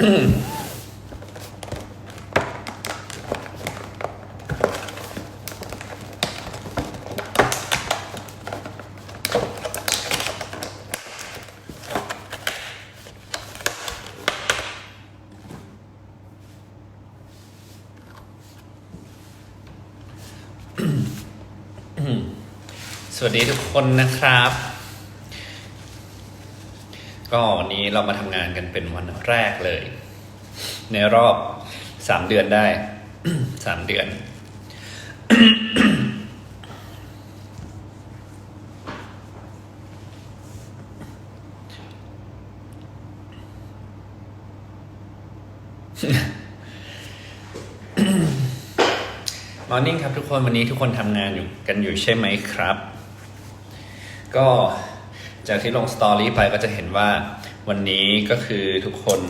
สวัสดีทุกคนนะครับ ก็วันนี้เรามาทำงานกันเป็นวันแรกเลย ในรอบสามเดือนได้สามเดือน มอร์นิ่งครับทุกคนวันนี้ทุกคนทำงานอยู่กันอยู่ใช่ไหมครับ ก็ จากที่ลงสตอรี่ไปก็จะเห็นว่าวันนี้ก็คือทุกคน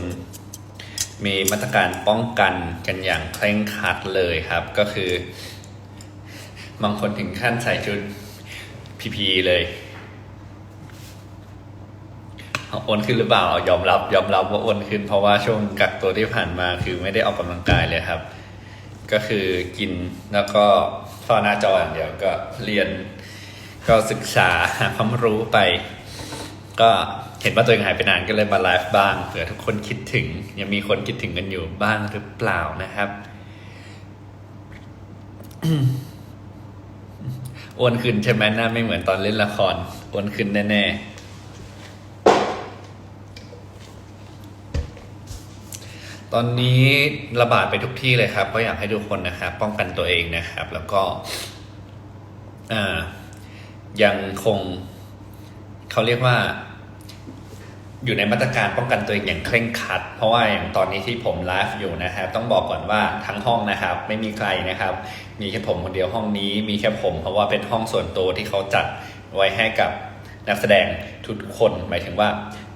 มีมาตรการป้องกันกันอย่างเคร่งครัดเลยครับ ก็คือบางคนถึงขั้นใส่ชุดพีพีเลยอ้วนขึ้นหรือเปล่ายอมรับยอมรับว่าอ้วนขึ้น เพราะว่าช่วงกักตัวที่ผ่านมาคือไม่ได้ออกกำลังกายเลยครับ ก็คือกินแล้วก็เฝ้าหน้าจออย่างเดียวก็เรียนก็ศึกษาหาความรู้ไป ก็เห็นว่าตัวเองหายไปนานก็เลยมาไลฟ์บ้างเผื่อทุกคนคิดถึง ยังมีคนคิดถึงกันอยู่บ้างหรือเปล่านะครับอ้วนขึ้นใช่ไหมหน้าไม่เหมือนตอนเล่นละครอ้วนขึ้นแน่ๆตอนนี้ระบาดไปทุกที่เลยครับ ก็อยากให้ทุกคนนะครับ ป้องกันตัวเองนะครับ แล้วก็อ่ายังคงเขาเรียกว่า อยู่ในมาตรการป้องกันตัวเองอย่างเคร่งครัด เพราะว่าอย่างตอนนี้ที่ผมไลฟ์อยู่นะครับต้องบอกก่อนว่าทั้งห้องนะครับ ไม่มีใครนะครับ มีแค่ผมคนเดียวห้องนี้ มีแค่ผม เพราะว่าเป็นห้องส่วนตัวที่เขาจัดไว้ให้กับนักแสดงทุกคน หมายถึงว่า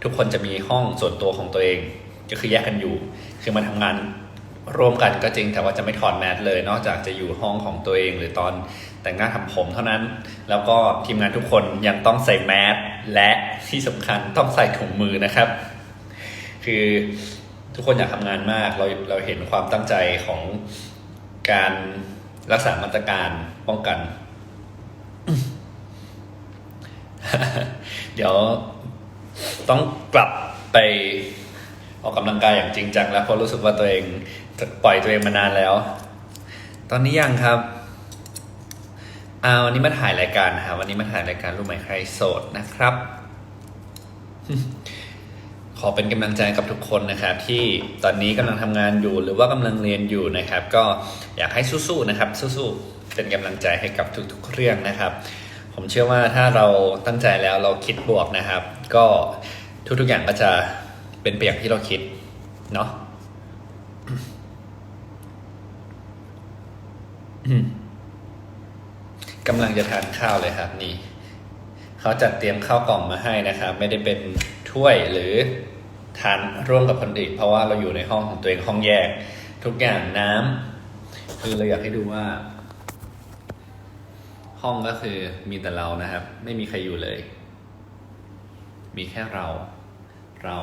ทุกคนจะมีห้องส่วนตัวของตัวเอง ก็คือแยกกันอยู่ คือมาทำงาน ร่วมกันก็จริงแต่ว่าจะไม่ถอดแมสเลยนอกจากจะอยู่ห้องของตัวเองหรือตอนแต่งหน้าทำผมเท่านั้น แล้วก็ทีมงานทุกคนยังต้องใส่แมสและที่สำคัญต้องใส่ถุงมือนะครับ คือทุกคนอยากทำงานมากเราเราเห็นความตั้งใจของการรักษามาตรการป้องกัน เดี๋ยวต้องกลับไป ออกกำลังกายอย่างจริงจังแล้วเพราะรู้สึกว่าตัวเองปล่อยตัวเองมานานแล้ว ตอนนี้ยังครับอ่าวันนี้มาถ่ายรายการนะครับวันนี้มาถ่ายรายการรู้ไหมใครโสดนะครับ ขอเป็นกำลังใจกับทุกคนนะครับ ที่ตอนนี้กำลังทำงานอยู่หรือว่ากำลังเรียนอยู่นะครับ ก็อยากให้สู้ๆนะครับ สู้ๆเป็นกำลังใจให้กับทุกๆเรื่องนะครับ ผมเชื่อว่าถ้าเราตั้งใจแล้วเราคิดบวกนะครับ ก็ทุกๆอย่างก็จะ เป็นไปอย่างที่เราคิดเนาะกำลังจะทานข้าวเลยครับ นี่ เขาจัดเตรียมข้าวกล่องมาให้นะครับ ไม่ได้เป็นถ้วยหรือทานร่วมกับคนอื่นเพราะว่าเราอยู่ในห้องของตัวเองห้องแยก ทุกอย่างน้ำคือเราอยากให้ดูว่า ห้องก็คือมีแต่เรานะครับ ไม่มีใครอยู่เลย มีแค่เรา เรา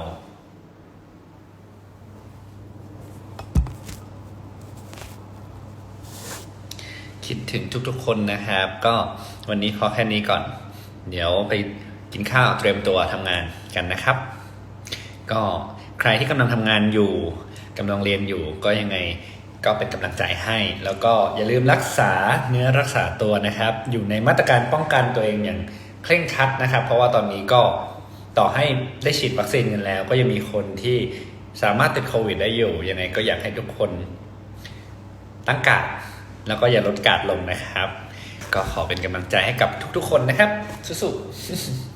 คิดถึงทุกๆคนนะครับ ก็วันนี้พอแค่นี้ก่อน เดี๋ยวไปกินข้าวเตรียมตัวทำงานกันนะครับ ก็ใครที่กำลังทำงานอยู่กำลังเรียนอยู่ก็ยังไงก็เป็นกำลังใจให้ แล้วก็อย่าลืมรักษาเนื้อรักษาตัวนะครับ อยู่ในมาตรการป้องกันตัวเองอย่างเคร่งครัดนะครับ เพราะว่าตอนนี้ก็ต่อให้ได้ฉีดวัคซีนกันแล้ว ก็ยังมีคนที่สามารถติดโควิดได้อยู่ยังไงก็อยากให้ทุกคนตั้งกาด แล้วก็อย่าลดกาดลงนะครับ ก็ขอเป็นกำลังใจให้กับทุกๆคนนะครับสู้ๆ